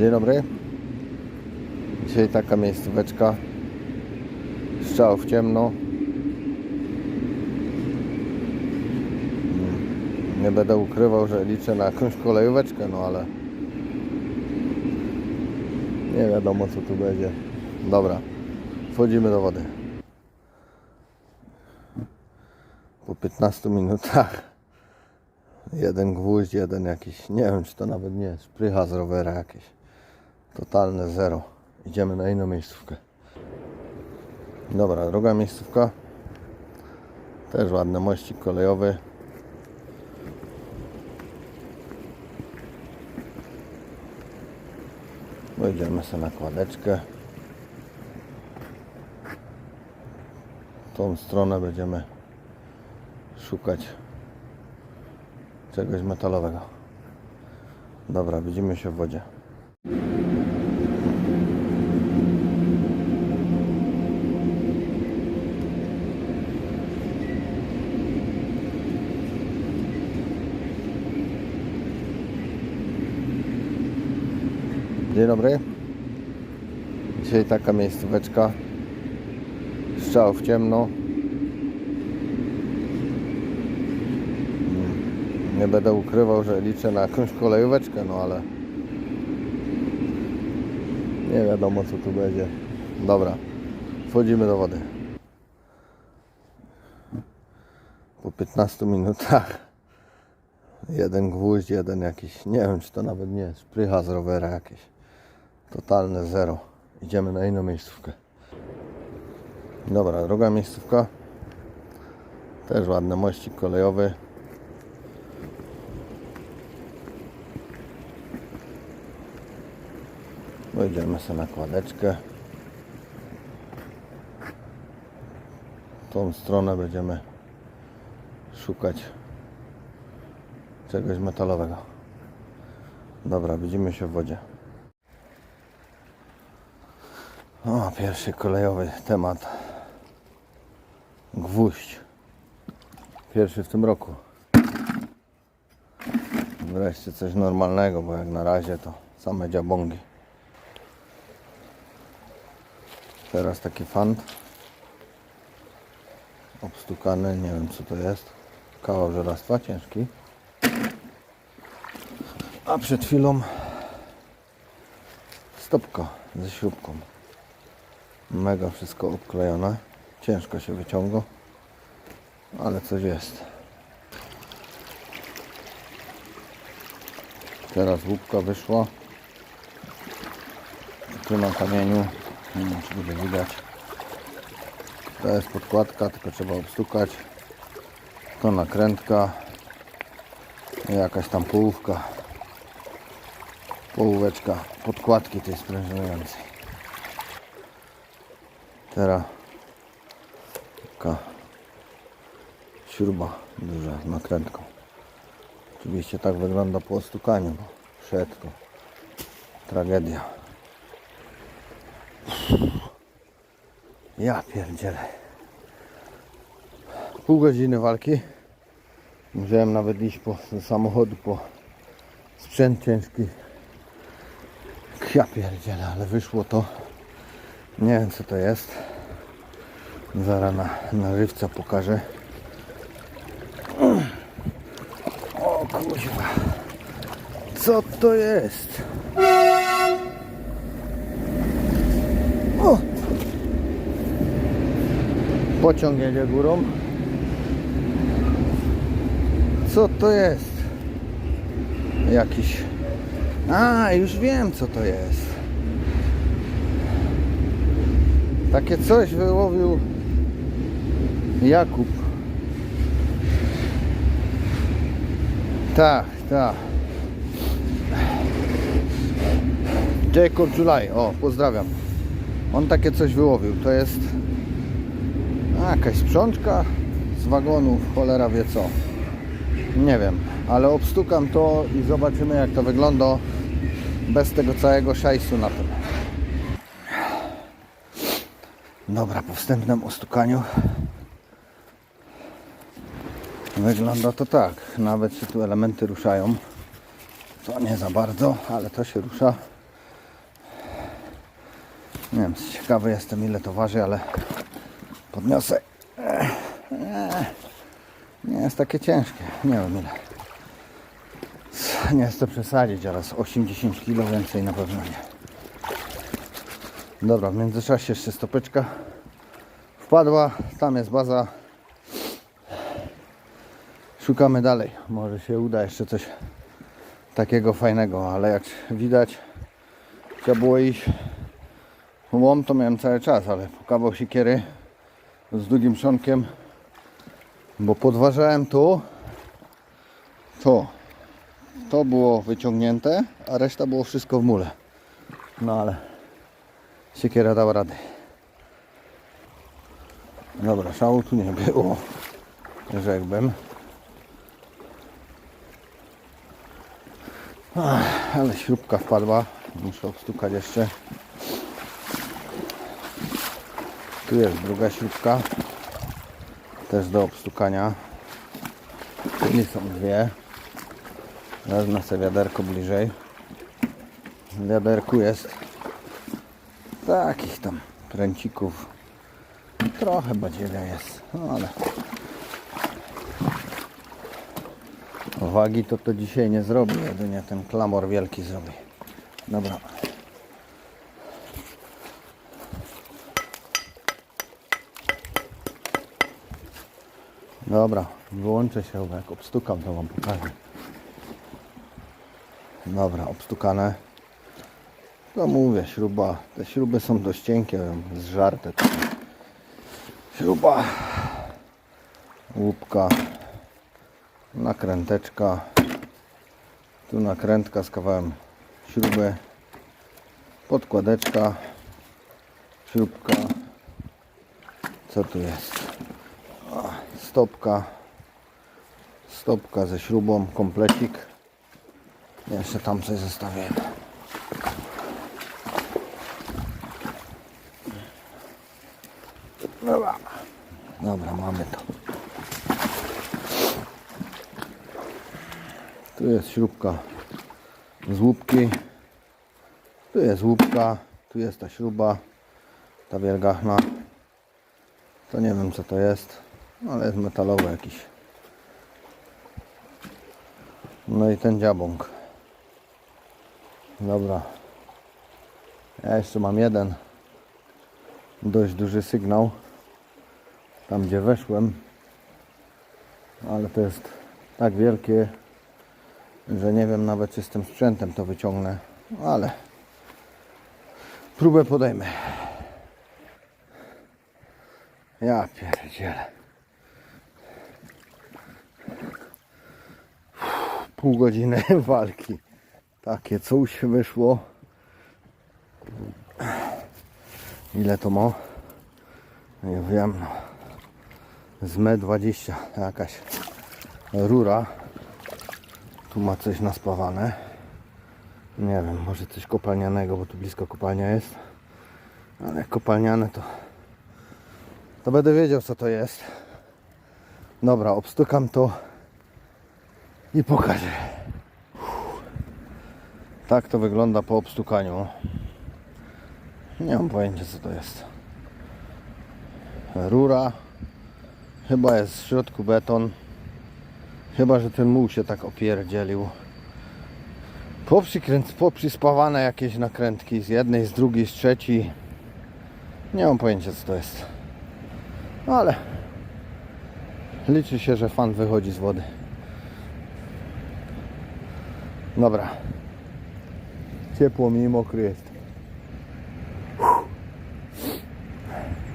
Dzień dobry. Dzisiaj taka miejscóweczka. Strzał w ciemno. Nie będę ukrywał, że liczę na jakąś kolejóweczkę, no ale nie wiadomo co tu będzie. Dobra, wchodzimy do wody. Po 15 minutach jeden gwóźdź, jeden jakiś, nie wiem czy to nawet nie jest, prycha z rowera jakieś. Totalne zero. Idziemy na inną miejscówkę. Dobra, druga miejscówka. Też ładny mościk kolejowy. Wejdziemy sobie na kładeczkę. Tą stronę będziemy szukać czegoś metalowego. Dobra, widzimy się w wodzie. Dzień dobry. Dzisiaj taka miejscóweczka. Strzał w ciemno. Nie będę ukrywał, że liczę na jakąś kolejóweczkę, no ale nie wiadomo co tu będzie. Dobra, wchodzimy do wody. Po 15 minutach jeden gwóźdź, jeden jakiś, nie wiem czy to nawet nie jest, prycha z rowera jakieś. Totalne zero. Idziemy na inną miejscówkę. Dobra, druga miejscówka. Też ładny mościk kolejowy. Wejdziemy sobie na kładeczkę. Tą stronę będziemy szukać czegoś metalowego. Dobra, widzimy się w wodzie. O, pierwszy kolejowy temat. Gwóźdź. Pierwszy w tym roku. Wreszcie coś normalnego, bo jak na razie to same dziabongi. Teraz taki fant. Obstukany, nie wiem co to jest. Kawał żelastwa, ciężki. A przed chwilą stopka ze śrubką. Mega wszystko obklejone. Ciężko się wyciąga, ale coś jest. Teraz łupka wyszła. Tu na kamieniu. Nie wiem czy będzie widać. To jest podkładka, tylko trzeba obstukać. To nakrętka. Jakaś tam połówka. Połóweczka podkładki tej sprężynującej. Teraz taka śruba duża z nakrętką. Oczywiście tak wygląda po ostukaniu, bo szedł to tragedia. Ja pierdzielę. Pół godziny walki. Musiałem nawet iść po, samochodu po sprzęt ciężki. Ja pierdzielę, ale wyszło to. Nie wiem co to jest. Zaraz na, na żywca pokażę. O kuźwa. Co to jest? O! Pociąg jedzie górą. Co to jest? Jakiś. A, już wiem co to jest. Takie coś wyłowił Jakub. Tak, tak. Jacob July, o, pozdrawiam. On takie coś wyłowił. To jest a, jakaś sprzączka z wagonów, cholera wie co. Nie wiem, ale obstukam to i zobaczymy jak to wygląda. Bez tego całego szajsu na tym. Dobra, po wstępnym ustukaniu wygląda to tak. Nawet się tu elementy ruszają. To nie za bardzo, ale to się rusza. Nie wiem, ciekawy jestem ile to waży, ale podniosę. Nie jest takie ciężkie. Nie wiem ile. Nie chcę przesadzić, ale z 80 kg więcej na pewno nie. Dobra, w międzyczasie jeszcze stopeczka wpadła. Tam jest baza. Szukamy dalej. Może się uda jeszcze coś takiego fajnego, ale jak widać trzeba było iść łom to miałem cały czas, ale po kawał siekiery z długim trzonkiem bo podważałem tu to to było wyciągnięte, a reszta było wszystko w mule no ale siekiera dała radę. Dobra, szału tu nie było. Rzekłbym Ach, ale śrubka wpadła. Muszę obstukać jeszcze. Tu jest druga śrubka. Też do obstukania. Tu są dwie. Wezmę sobie wiaderko bliżej. Wiaderku jest takich tam pręcików trochę badziewia jest no ale wagi to to dzisiaj nie zrobi jedynie ten klamor wielki zrobi dobra Dobra, wyłączę się, bo jak obstukam, to Wam pokażę. Dobra, obstukane. To mówię, śruba. Te śruby są dość cienkie, zżarte. takie. Śruba, łupka, nakręteczka. Tu nakrętka z kawałem śruby, podkładeczka, śrubka. Co tu jest? stopka stopka ze śrubą, komplecik jeszcze tam coś zostawię dobra dobra mamy to tu jest śrubka z łupki tu jest łupka tu jest ta śruba ta wielgachna to nie wiem co to jest ale jest metalowy jakiś. No i ten dziabąk. Dobra. Ja jeszcze mam jeden dość duży sygnał. Tam gdzie weszłem. Ale to jest tak wielkie, że nie wiem nawet czy z tym sprzętem to wyciągnę. Ale próbę podejmę. Ja pierdzielę. pół godziny walki. Takie coś wyszło. Ile to ma? Nie wiem. No. Z M20 jakaś rura. Tu ma coś naspawane. Nie wiem, może coś kopalnianego, bo tu blisko kopalnia jest. Ale kopalniane to to będę wiedział co to jest. Dobra, obstukam to i pokażę. Tak to wygląda po obstukaniu. Nie mam pojęcia co to jest. Rura. Chyba jest w środku beton. Chyba, że ten muł się tak opierdzielił. Poprzykręc, poprzyspawane jakieś nakrętki z jednej, z drugiej, z trzeciej. Nie mam pojęcia co to jest. Ale liczy się, że fan wychodzi z wody. Dobra. Ciepło mi mokry jest.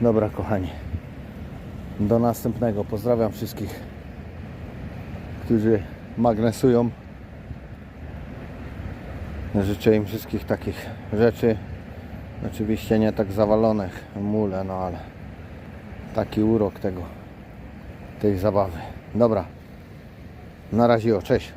Dobra, kochani. Do następnego. Pozdrawiam wszystkich, którzy magnesują. Życzę im wszystkich takich rzeczy. Oczywiście nie tak zawalonych mule, no ale taki urok tego tej zabawy. Dobra. Na razie o, cześć.